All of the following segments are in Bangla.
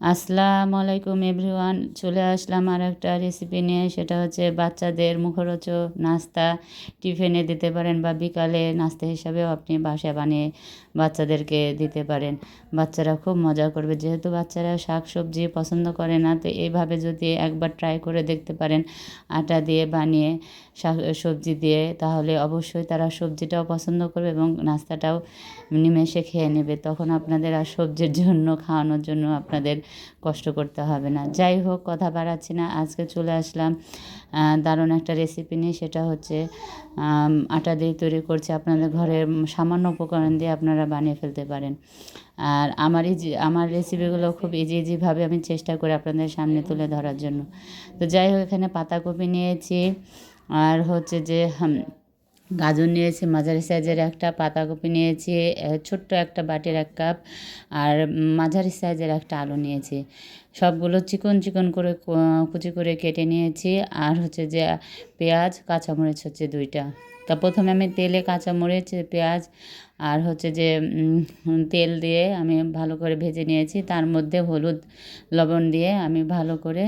আসসালামু আলাইকুম এভরিওয়ান, চলে আসলাম আর একটা রেসিপি নিয়ে, সেটা হচ্ছে বাচ্চাদের মুখরোচক নাস্তা। টিফিনে দিতে পারেন বা বিকালে নাস্তা হিসাবেও আপনি বাসায় বানিয়ে বাচ্চাদেরকে দিতে পারেন। বাচ্চারা খুব মজা করবে, যেহেতু বাচ্চারা শাক সবজি পছন্দ করে না, তো এইভাবে যদি একবার ট্রাই করে দেখতে পারেন, আটা দিয়ে বানিয়ে শাক, সবজি দিয়ে, তাহলে অবশ্যই তারা সবজিটাও পছন্দ করবে এবং নাস্তাটাও নিমেষে খেয়ে নেবে। তখন আপনাদের আর সবজির জন্য, খাওয়ানোর জন্য আপনাদের কষ্ট করতে হবে না। যাই হোক, কথা বাড়াচ্ছি না। আজকে চলে আসলাম দারুণ একটা রেসিপি নিয়ে। সেটা হচ্ছে আটা দিয়ে তৈরি করছি। আপনাদের ঘরের সামান্য উপকরণ দিয়ে আপনারা বানিয়ে ফেলতে পারেন। আর আমার ইজি আমার রেসিপিগুলো খুব ইজি ইজিভাবে আমি চেষ্টা করি আপনাদের সামনে তুলে ধরার জন্য। তো যাই হোক, এখানে পাতাকপি নিয়েছি। আর হচ্ছে যে গাজর নিয়েছি, মাঝারি সাইজের একটা, পাতাকপি নিয়েছি ছোট্ট একটা বাটির এক কাপ, আর মাঝারি সাইজের একটা আলু নিয়েছি। সবগুলো চিকন চিকন করে কুচি করে কেটে নিয়েছি। আর হচ্ছে যে পেঁয়াজ, কাঁচামরিচ হচ্ছে দুইটা। তা প্রথমে আমি তেলে কাঁচামরিচ, পেঁয়াজ আর হচ্ছে যে তেল দিয়ে আমি ভালো করে ভেজে নিয়েছি। তার মধ্যে হলুদ লবণ দিয়ে আমি ভালো করে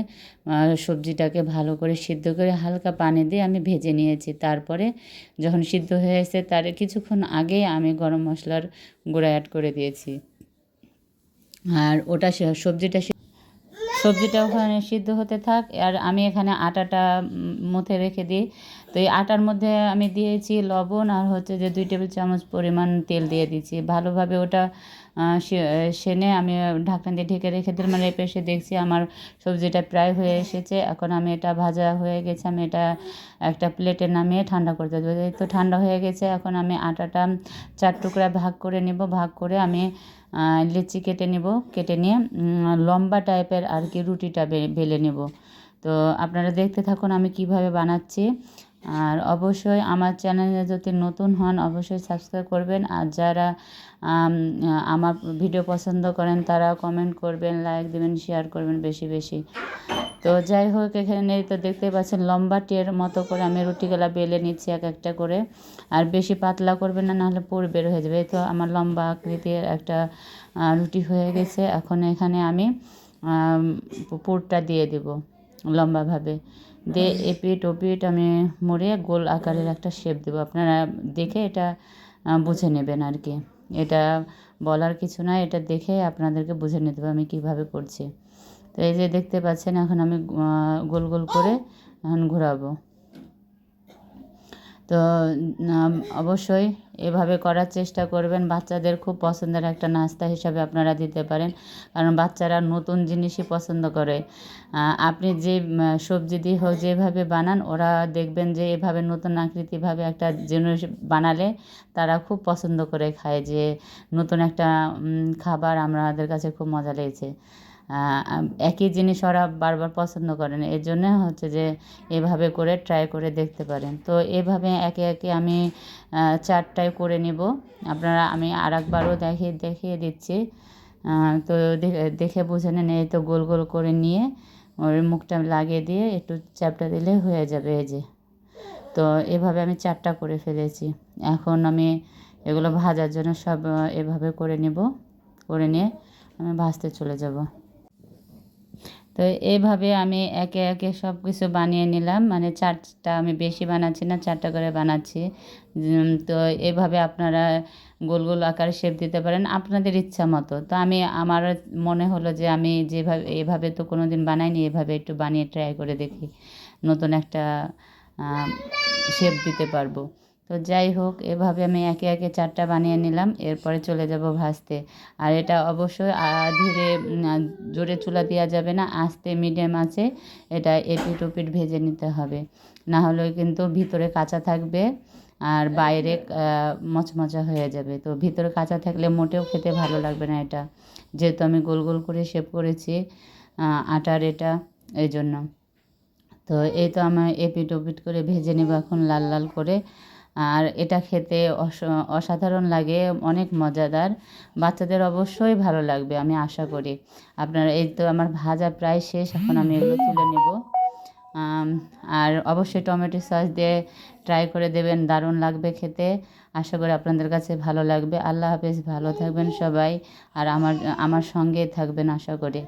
সবজিটাকে ভালো করে সিদ্ধ করে হালকা পানি দিয়ে আমি ভেজে নিয়েছি। তারপরে যখন সিদ্ধ হয়ে এসে তার কিছুক্ষণ আগে আমি গরম মশলার গুঁড়া অ্যাড করে দিয়েছি। আর ওটা সবজিটা সবজিটা ওখানে সিদ্ধ হতে থাক। আর আমি এখানে আটাটা মুথে রেখে দিই। তো এই আটার মধ্যে আমি দিয়েছি লবণ আর হচ্ছে যে দুই টেবিল চামচ পরিমাণ তেল দিয়ে দিচ্ছি। ভালোভাবে ওটা সেনে আমি ঢাকনা দিয়ে ঢেকে রেখে দিলাম। মানে এসে দেখছি আমার সবজিটা প্রায় হয়ে এসেছে। এখন আমি এটা ভাজা হয়ে গেছে। আমি এটা একটা প্লেটে নামিয়ে ঠান্ডা করতে দেবো। তো ঠান্ডা হয়ে গেছে, এখন আমি আটাটা চার টুকরা ভাগ করে নেব। ভাগ করে আমি লিচি কেটে নেব। কেটে নিয়ে লম্বা টাইপের আর কি রুটিটা বেলে নেব। তো আপনারা দেখতে থাকুন আমি কীভাবে বানাচ্ছি। আর অবশ্যই আমার চ্যানেলে যদি নতুন হন, অবশ্যই সাবস্ক্রাইব করবেন। আর যারা আমার ভিডিও পছন্দ করেন তারা কমেন্ট করবেন লাইক দেবেন শেয়ার করবেন বেশি বেশি। তো যাই হোক, এখানে তো দেখতে পাচ্ছেন, লম্বা টের মতো করে আমি রুটিগুলা বেলে নিচ্ছি এক একটা করে। আর বেশি পাতলা করবেন না, নাহলে পুর বের হয়ে যাবে। তো আমার লম্বা আকৃতির একটা রুটি হয়ে গেছে। এখন এখানে আমি, পুরটা দিয়ে দেব লম্বাভাবে। দিয়ে এপিট ওপিট আমি মুড়ে গোল আকারের একটা শেপ দেবো। আপনারা দেখে এটা বুঝে নেবেন আর কি। এটা বলার কিছু না এটা দেখে আপনাদেরকে বুঝে নিতে হবে আমি কীভাবে করছি। তো এই যে দেখতে পাচ্ছেন, এখন আমি গোল গোল করে এখন ঘোরাবো। তো অবশ্যই এভাবে করার চেষ্টা করবেন। বাচ্চাদের খুব পছন্দের একটা নাস্তা হিসাবে আপনারা দিতে পারেন, কারণ বাচ্চারা নতুন জিনিসই পছন্দ করে। আপনি যে সবজি দিয়ে হোক যেভাবে বানান, ওরা দেখবেন যে এভাবে নতুন আকৃতিভাবে একটা জিনিস বানালে তারা খুব পছন্দ করে খায় যে, নতুন একটা খাবার আমাদের কাছে খুব মজা লেগেছে। একই জিনিস ওরা বারবার পছন্দ করে না এর জন্য হচ্ছে যে এভাবে করে ট্রাই করে দেখতে পারেন। তো এভাবে একে একে আমি চারটায় করে নেব। আপনারা, আমি আর একবারও দেখিয়ে দেখিয়ে দিচ্ছি তো দেখে বুঝে নেন, এই তো গোল গোল করে নিয়ে ওর মুখটা লাগিয়ে দিয়ে একটু চ্যাপটা দিলে হয়ে যাবে এই যে। তো এভাবে আমি চারটা করে ফেলেছি। এখন আমি এগুলো ভাজার জন্য সব এভাবে করে নেব। করে নিয়ে আমি ভাজতে চলে যাব। তো এইভাবে আমি একে একে সব কিছু বানিয়ে নিলাম। মানে চারটা আমি বেশি বানাচ্ছি না, চারটা করে বানাচ্ছি। তো এভাবে আপনারা গোল গোল আকারে শেপ দিতে পারেন আপনাদের ইচ্ছা মতো। তো আমি, আমার মনে হলো যে আমি যেভাবে, এভাবে তো কোনো দিন বানাইনি, এভাবে একটু বানিয়ে ট্রাই করে দেখি। নতুন একটা শেপ দিতে পারব। তো যাই হোক, এভাবে আমি একে একে চারটা বানিয়ে নিলাম, এরপরে চলে যাব ভাজতে। আর এটা অবশ্যই ধীরে জোরে চুলা দেওয়া যাবে না, আস্তে মিডিয়াম আছে, এটা এপিট ওপিট ভেজে নিতে হবে। না হলে কিন্তু ভিতরে কাঁচা থাকবে আর বাইরে মচমচা হয়ে যাবে। তো ভিতরে কাঁচা থাকলে মোটেও খেতে ভালো লাগবে না এটা। যেহেতু আমি গোল গোল করে শেপ করেছি আটার এটা, এই জন্য। তো এই তো আমার এপিট ওপিট করে ভেজে নেব এখন লাল লাল করে। আর এটা খেতে অসাধারণ লাগে, অনেক মজাদার। বাচ্চাদের অবশ্যই ভালো লাগবে, আমি আশা করি। আপনারা এই তো আমার ভাজা প্রায় শেষ, এখন আমি এগুলো তুলে নেব। আর অবশ্যই টমেটো সস দিয়ে ট্রাই করে দেবেন, দারুণ লাগবে খেতে। আশা করি আপনাদের কাছে ভালো লাগবে। আল্লাহ হাফেজ, ভালো থাকবেন সবাই। আর আমার আমার সঙ্গে থাকবেন, আশা করি।